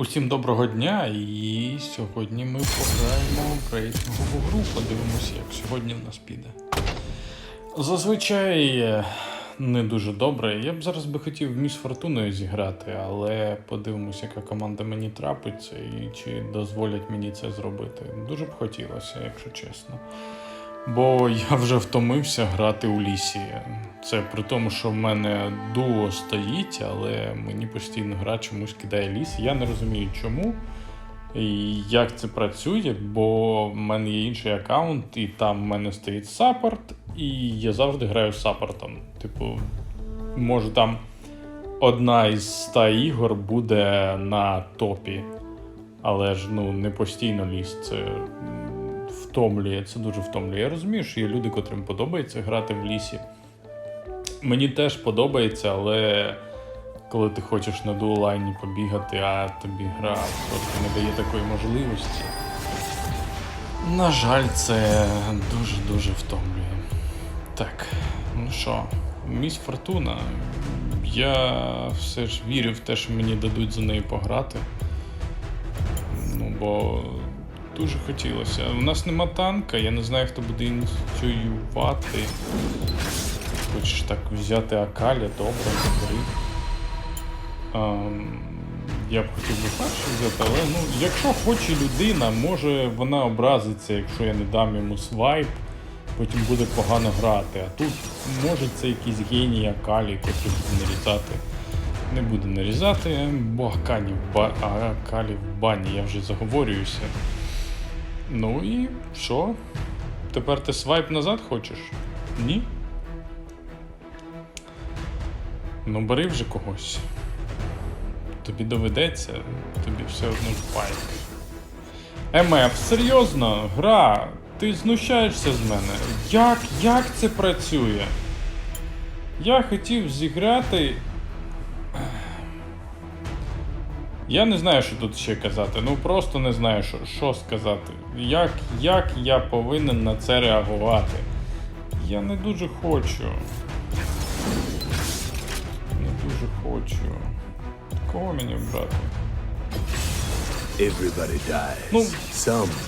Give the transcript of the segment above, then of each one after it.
Усім доброго дня, і сьогодні ми пограємо в рейтингову гру. Подивимося, як сьогодні в нас піде. Зазвичай е, не дуже добре. Я б зараз би хотів міс Фортуною зіграти, але подивимося, яка команда мені трапиться і чи дозволять мені це зробити. Дуже б хотілося, якщо чесно. Бо я вже втомився грати у лісі. Це при тому, що в мене дуо стоїть, але мені постійно гра чомусь кидає ліс. Я не розумію чому і як це працює, бо в мене є інший аккаунт, і там в мене стоїть саппорт, і я завжди граю саппортом. Типу, може там одна із ста ігор буде на топі. Але ж ну не постійно ліс. Це втомлює, це дуже втомлює. Я розумію, що є люди, котрим подобається грати в лісі. Мені теж подобається, але коли ти хочеш на дуолайні побігати, а тобі гра просто не дає такої можливості. На жаль, це дуже-дуже втомлює. Так, ну що, міс Фортуна. Я все ж вірю в те, що мені дадуть за неї пограти. Ну, бо дуже хотілося. У нас нема танка, я не знаю, хто буде ініціювати. Хочеш так взяти Акалі, добре, бери. Ем, я б хотів би перший взяти, але ну, якщо хоче людина, може вона образиться, якщо я не дам йому свайп, потім буде погано грати. А тут може це якийсь геній Акалі, який буде нарізати. Не буде нарізати, бо. Акалі в бані, я вже заговорююся. Ну і що? Тепер ти свайп назад хочеш? Ні? Ну бери вже когось. Тобі доведеться, тобі все одно файт. МФ, серйозно, гра, ти знущаєшся з мене. Як, як це працює? Я хотів зіграти. Я не знаю, що тут ще казати. Ну просто не знаю, що, що сказати. Як, як я повинен на це реагувати? Я не дуже хочу. Не дуже хочу. Кого мені брати? Ну,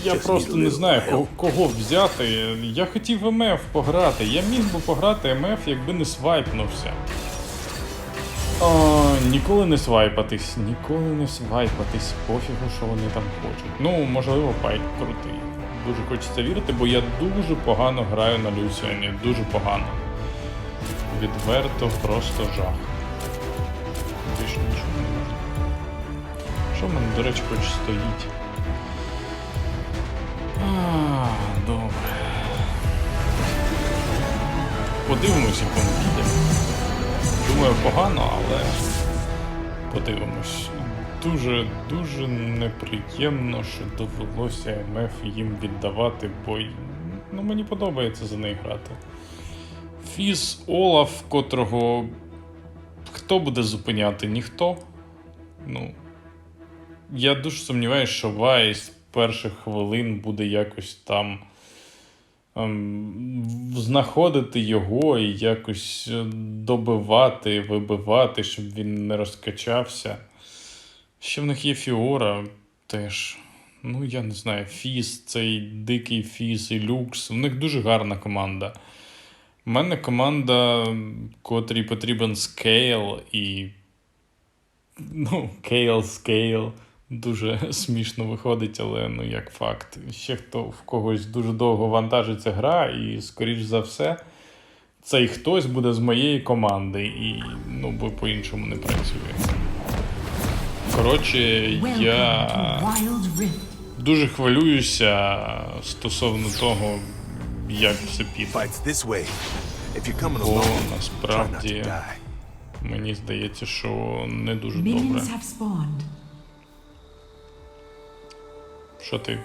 Я просто не знаю, кого, кого взяти. Я хотів МФ пограти. Я міг би пограти МФ, якби не свайпнувся. О, ніколи не свайпатись, ніколи не свайпатись. Пофігу, що вони там хочуть. Ну, можливо, пайк крутий. Дуже хочеться вірити, бо я дуже погано граю на Люсіані. Дуже погано. Відверто просто жах. Більше нічого не можна. Що в мене, до речі, хоч стоїть? А, добре. Подивимося, як воно піде. Думаю, погано, але подивимось. Дуже дуже неприємно, що довелося МФ їм віддавати, бо ну, мені подобається за неї грати. Фіз Олаф, котрого хто буде зупиняти? Ніхто. Ну, я дуже сумніваюся, що Вай з перших хвилин буде якось там знаходити його і якось е, добивати, вибивати, щоб він не розкачався. Ще в них є Фіора теж. Ну, я не знаю, Фіс, цей дикий Фіс і Люкс. В них дуже гарна команда. У мене команда, котрій потрібен скейл і Ну, Кейл Скейл. Дуже смішно виходить, але ну як факт. Ще хто в когось дуже довго вантажиться гра, і, скоріш за все, цей хтось буде з моєї команди, і ну, бо по-іншому не працює. Коротше, я дуже хвилююся стосовно того, як це піде. Бо насправді мені здається, що не дуже добре. Що ти?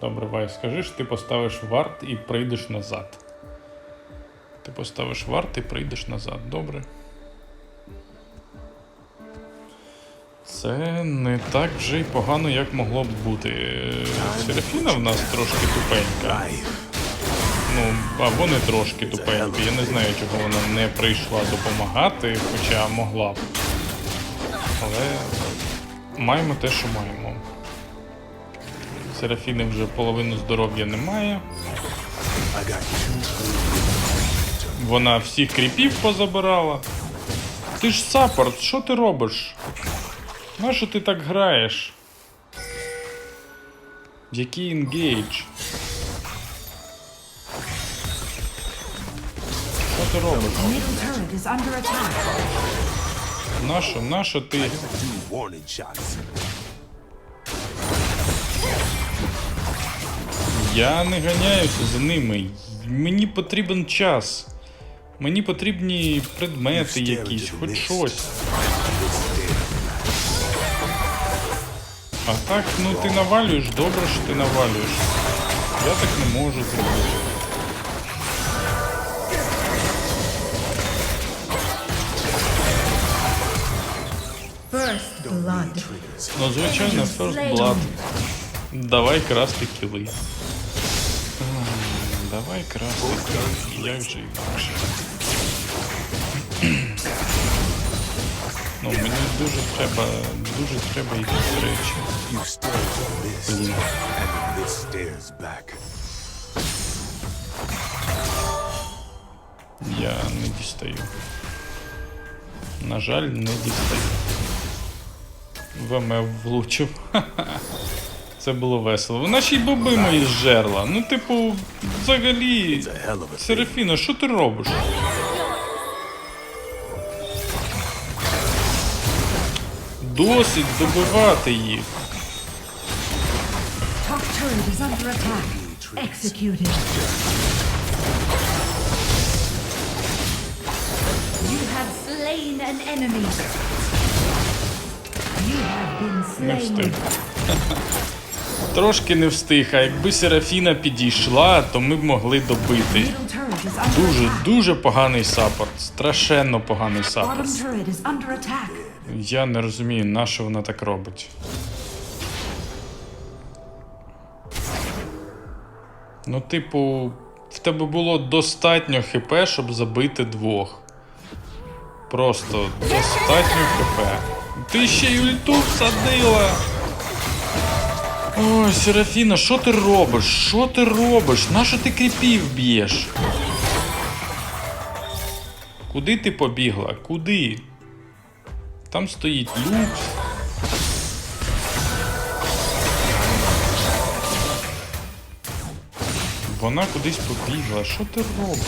Добре, Вай, скажи, що ти поставиш варт і прийдеш назад. Ти поставиш варт і прийдеш назад, добре? Це не так вже й погано, як могло б бути. Серафіна в нас трошки тупенька. Ну, або не трошки тупенька. Я не знаю, чого вона не прийшла допомагати, хоча могла б. Але маємо те, що маємо. Серафіни вже половину здоров'я немає. Вона всіх кріпів позабирала. Ти ж саппорт, що ти робиш? Нащо ти так граєш? Який інгейдж? Що ти робиш? Нащо, нащо ти? Я не ганяюся за ними. Мені потрібен час. Мені потрібні предмети якісь, хоч щось. А так, ну ти навалюєш, добре, що ти навалюєш. Я так не можу зробити. blood. Ну, звичайно, First Blood. Давай красти кіли. М, Давай красти кіли. Як же інакше? Ну, мені дуже треба, дуже треба якісь речі. You stairs are missed, Блін. and this stairs back. Я не дістаю. На жаль, не дістаю. ВМ влучив. Це було весело. Вона ще й боби мої зжерла. Ну, типу, взагалі. Серафіна, що ти робиш? Досить добивати їх. You have slain an enemy. Не встиг. Трошки не встиг, а якби Серафіна підійшла, то ми б могли добити. Дуже, дуже поганий саппорт. Страшенно поганий саппорт. Я не розумію, на що вона так робить. Ну, типу, в тебе було достатньо хп, щоб забити двох. Просто достатньо хп. Ти ще й ульту всадила. Ой, Серафіна, що ти робиш? Що ти робиш? Нащо ти кріпів б'єш? Куди ти побігла? Куди? Там стоїть люкс. Вона кудись побігла. Що ти робиш?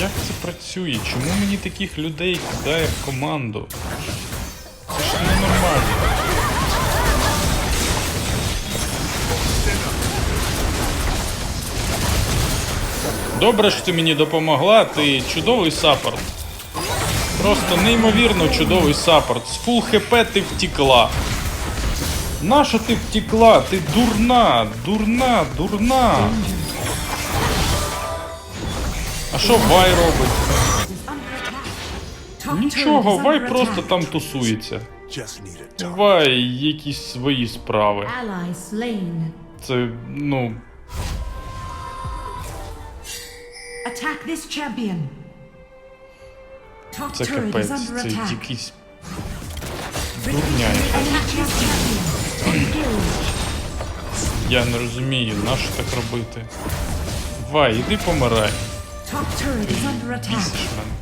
Як це працює? Чому мені таких людей кидає в команду? Добре, що ти мені допомогла, ти чудовий саппорт. Просто неймовірно чудовий саппорт. З фул хп ти втікла. Нащо ти втікла? Ти дурна, дурна, дурна. А що Вай робить? Нічого, Вай просто там тусується. Вай якісь свої справи. Це, ну, Attack this champion. Top це turret is капець, under це attack. якийсь дурня. Attack this champion. Engage. Я не розумію, нащо так робити. Вай, іди помирай. Top turret is under attack. Бісиш мене.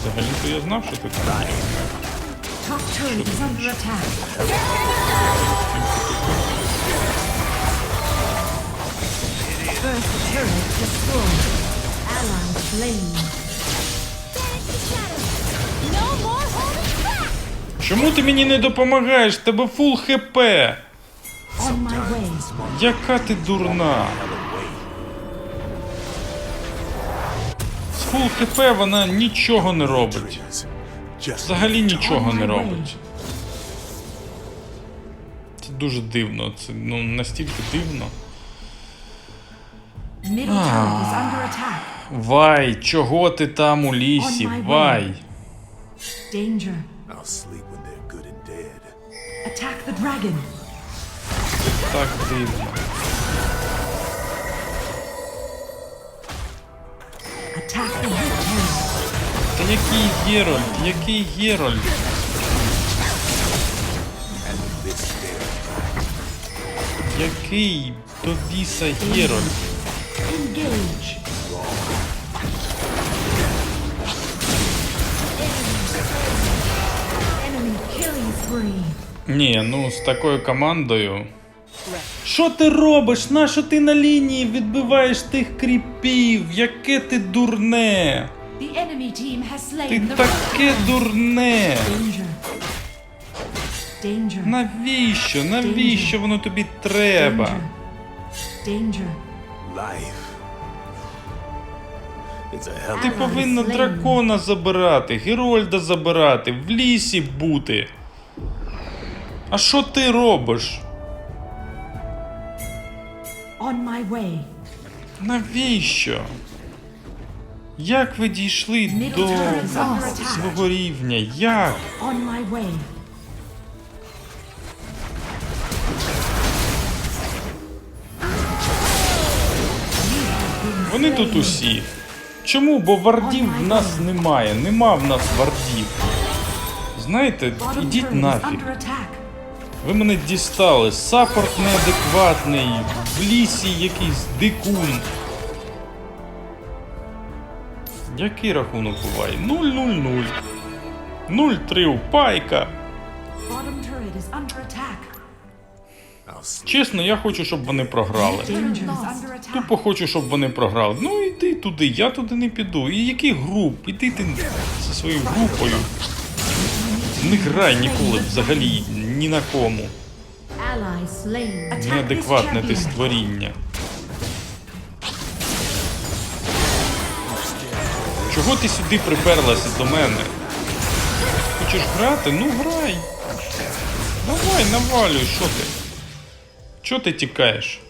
Взагалі-то я знав, що ти там. Top turret is under attack. First turret destroyed. Ally slain. Чому ти мені не допомагаєш? Тебе фул хп. Яка ти дурна. З фул хп вона нічого не робить. Взагалі нічого не робить. Це дуже дивно. Це ну настільки дивно. Вай, чого ти там у лісі? Вай. Good and dead. Attack the dragon. Так дивно. Який Герольд? Який Герольд? Який до біса Герольд? Ні, ну з такою командою. Що ти робиш? Нащо ти на лінії відбиваєш тих кріпів? Яке ти дурне? The enemy team has Ти таке дурне. Danger. Danger. Навіщо? Навіщо воно тобі треба? Ти повинна дракона забирати, Герольда забирати, в лісі бути. А що ти робиш? Навіщо? Як ви дійшли до свого рівня? Як? Вони тут усі. Чому? Бо вардів в нас немає. Нема в нас вардів. Знаєте, ідіть нафіг. Ви мене дістали. Саппорт неадекватний, в лісі якийсь дикун. Який рахунок буває? 0-0-0. 0-3 у пайка. Чесно, я хочу, щоб вони програли. Тупо хочу, щоб вони програли. Ну йди туди, я туди не піду. І який груп? Іди ти зі своєю групою. Не грай ніколи взагалі ні на кому. Неадекватне ти створіння. Чого ти сюди приперлася до мене? Хочеш грати? Ну грай. Давай, навалюй, що ти? Чого ти тікаєш?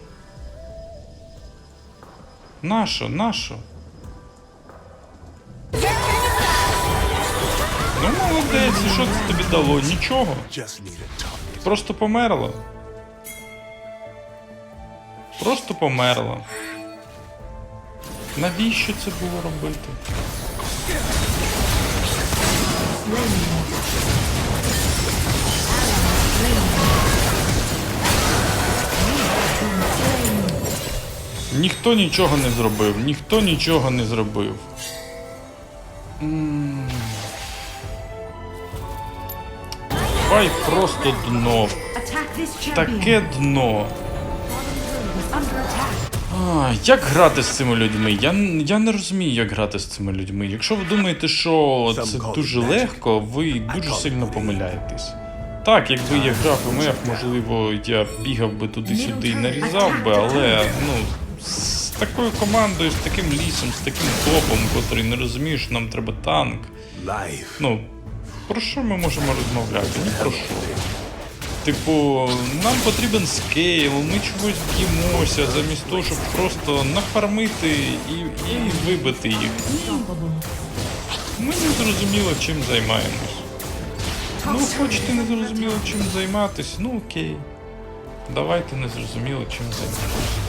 Нащо, нащо? Ну молодець, що це тобі дало? Нічого. Просто померла. Просто померла. Навіщо це було робити? Ніхто нічого не зробив, ніхто нічого не зробив. Давай просто дно. Таке дно. А, як грати з цими людьми? Я, я не розумію, як грати з цими людьми. Якщо ви думаєте, що це дуже легко, ви дуже сильно помиляєтесь. Так, якби я грав у меф, можливо, я бігав би туди-сюди і нарізав би, але ну, з такою командою, з таким лісом, з таким топом, котрий не розуміє, що нам треба танк. Ну, про що ми можемо розмовляти? Ні про що. Типу, нам потрібен скейл, ми чогось б'ємося, замість того, щоб просто нафармити і, і вибити їх. Ми не зрозуміло, чим займаємось. Ну, хочете не зрозуміло, чим займатись, ну окей. Давайте не зрозуміло, чим займатися.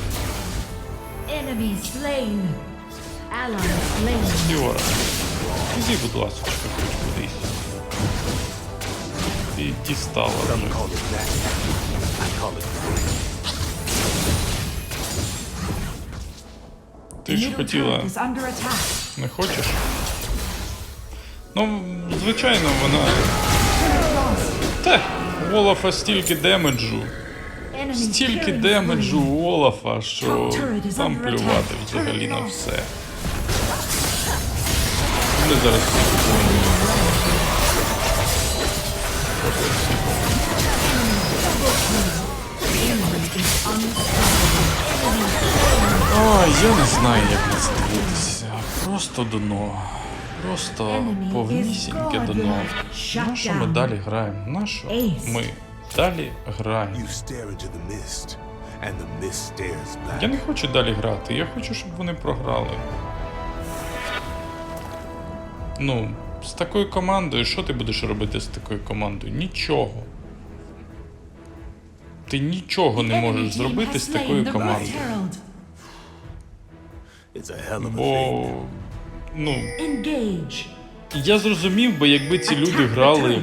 Ally іди, будь ласка, хоч кудись. Call it free. Ти ж хотіла. Не хочеш? Ну, звичайно, вона. Те, у Олафа стільки демеджу. Стільки демеджу у Олафа, що там плювати взагалі на все. Вони зараз всі. Ой, я не знаю, як на це дивитися. Просто дно. Просто повнісіньке дно. godlike. Shut На що ми далі граємо? На що Ace. ми далі граємо? Я не хочу далі грати, я хочу, щоб вони програли. Ну, з такою командою, що ти будеш робити з такою командою? Нічого. Ти нічого не можеш зробити з такою командою. Бо. Ну, Я зрозумів би, якби ці люди грали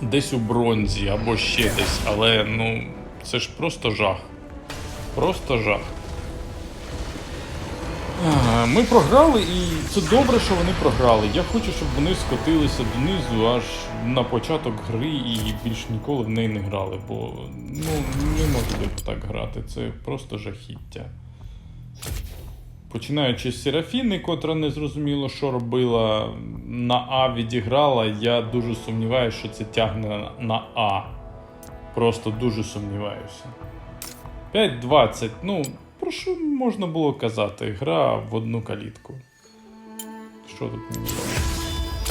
десь у бронзі або ще десь, але ну, це ж просто жах. Просто жах. Ми програли, і це добре, що вони програли. Я хочу, щоб вони скотилися донизу аж на початок гри і більш ніколи в неї не грали, бо ну, не можу так грати. Це просто жахіття. Починаючи з Серафіни, котра не зрозуміло, що робила, на А відіграла, я дуже сумніваюся, що це тягне на А. Просто дуже сумніваюся. 5.20. Ну, про що можна було казати? Гра в одну калітку. Що тут мені?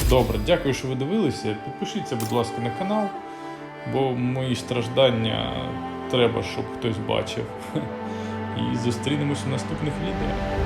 Добре, дякую, що ви дивилися. Підпишіться, будь ласка, на канал, бо мої страждання треба, щоб хтось бачив. І зустрінемось у наступних відео.